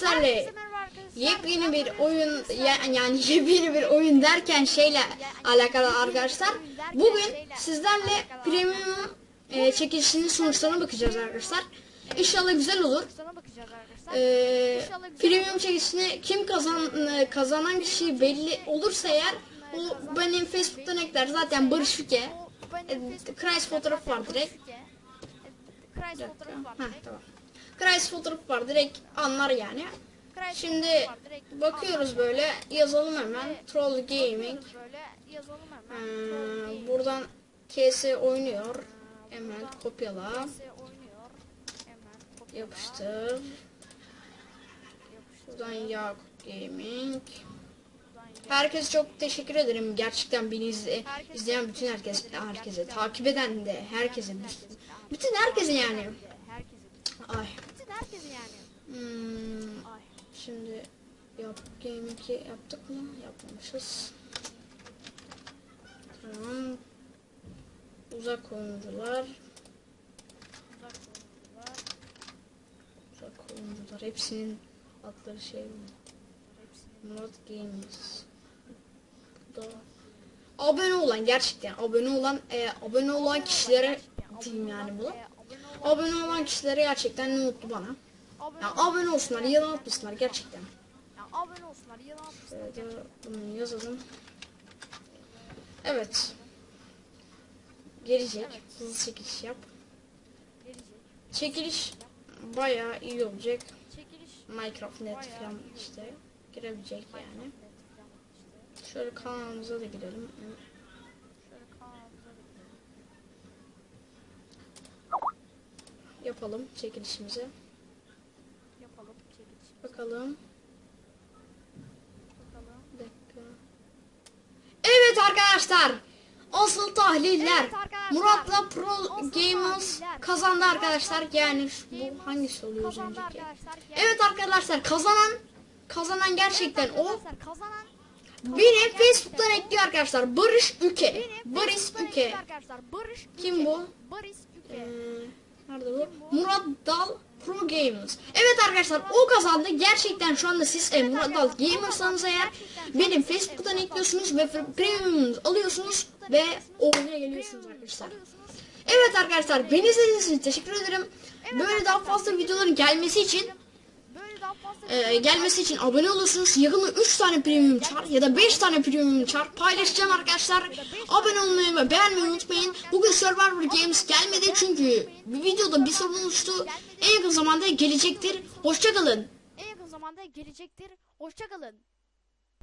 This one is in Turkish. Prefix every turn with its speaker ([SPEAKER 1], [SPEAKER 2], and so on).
[SPEAKER 1] sizlerle yepyeni bir oyun ya- yani yepyeni bir oyun derken şeyle alakalı arkadaşlar. Bugün sizlerle premium e, çekilişinin sonuçlarına bakacağız arkadaşlar. İnşallah güzel olur. E,
[SPEAKER 2] güzel
[SPEAKER 1] premium çekilişini kim kazan e, kazanan kişi belli olursa eğer o benim Facebook'tan ekler zaten Barış
[SPEAKER 2] benim
[SPEAKER 1] E, Kreis fotoğrafı var direkt.
[SPEAKER 2] E,
[SPEAKER 1] Bir
[SPEAKER 2] fotoğrafı var direkt.
[SPEAKER 1] tamam. Kreis fotoğrafı var direkt anlar yani. Şimdi bakıyoruz böyle yazalım hemen Troll Gaming. Ee, buradan KS oynuyor. Hemen kopyala, yapıştır. Buradan Yakup Gaming. Herkese çok teşekkür ederim. Gerçekten beni izle, izleyen bütün herkes, herkese, takip eden de herkese, bütün herkese yani. Ay. Hmm, şimdi Yakup Gaming'i yaptık mı? Yapmamışız. Tamam. Uzak oyuncular.
[SPEAKER 2] Uzak oyuncular.
[SPEAKER 1] Uzak oyuncular. Hepsinin adları şey mi? Murat Games. Bu da abone olan gerçekten abone olan e, abone olan kişilere diyeyim yani bunu.
[SPEAKER 2] Abone olan-
[SPEAKER 1] Abone olan kişilere gerçekten ne mutlu bana.
[SPEAKER 2] Abone
[SPEAKER 1] Ya abone olsunlar, yalan atmasınlar gerçekten.
[SPEAKER 2] Ya abone olsunlar, yalan atmasınlar.
[SPEAKER 1] Bunu yazalım. Evet. Gelecek.
[SPEAKER 2] Evet.
[SPEAKER 1] Hızlı çekiliş yap.
[SPEAKER 2] Gelecek.
[SPEAKER 1] Çekiliş bayağı iyi olacak.
[SPEAKER 2] Çekiliş
[SPEAKER 1] Minecraft net falan işte girebilecek yani. Şöyle kanalımıza da girelim. Yapalım çekilişimizi. Bakalım.
[SPEAKER 2] Bakalım.
[SPEAKER 1] Bir dakika. Evet arkadaşlar. Asıl tahliller.
[SPEAKER 2] Evet arkadaşlar.
[SPEAKER 1] Murat'la Pro
[SPEAKER 2] Asıl
[SPEAKER 1] Gamers
[SPEAKER 2] tahliller.
[SPEAKER 1] kazandı arkadaşlar. Yani şu- bu hangisi oluyor önceki?
[SPEAKER 2] Yani-
[SPEAKER 1] Evet arkadaşlar kazanan kazanan gerçekten
[SPEAKER 2] Evet
[SPEAKER 1] o.
[SPEAKER 2] Kazanan gerçekten
[SPEAKER 1] Facebook'tan ekliyor arkadaşlar. Barış Üke. Barış Üke.
[SPEAKER 2] Barış
[SPEAKER 1] Kim
[SPEAKER 2] Üke.
[SPEAKER 1] bu?
[SPEAKER 2] Barış Üke.
[SPEAKER 1] Ee, nerede bu? Murat Dal Pro Gamers. Evet arkadaşlar o kazandı. Gerçekten şu anda siz e, Murat Dal Gamers'sanız eğer benim Facebook'tan ekliyorsunuz ve premiumunuzu alıyorsunuz ve oyuna geliyorsunuz arkadaşlar. Evet arkadaşlar beni izlediğiniz için teşekkür ederim. Böyle daha fazla videoların gelmesi için e, gelmesi için abone olursunuz. Yakında 3 tane premium çar ya da 5 tane premium çar paylaşacağım arkadaşlar. Abone olmayı ve beğenmeyi unutmayın. Bugün Survivor Games gelmedi çünkü bir videoda bir sorun oluştu. En yakın zamanda gelecektir. Hoşçakalın.
[SPEAKER 2] en yakın zamanda gelecektir. Hoşçakalın.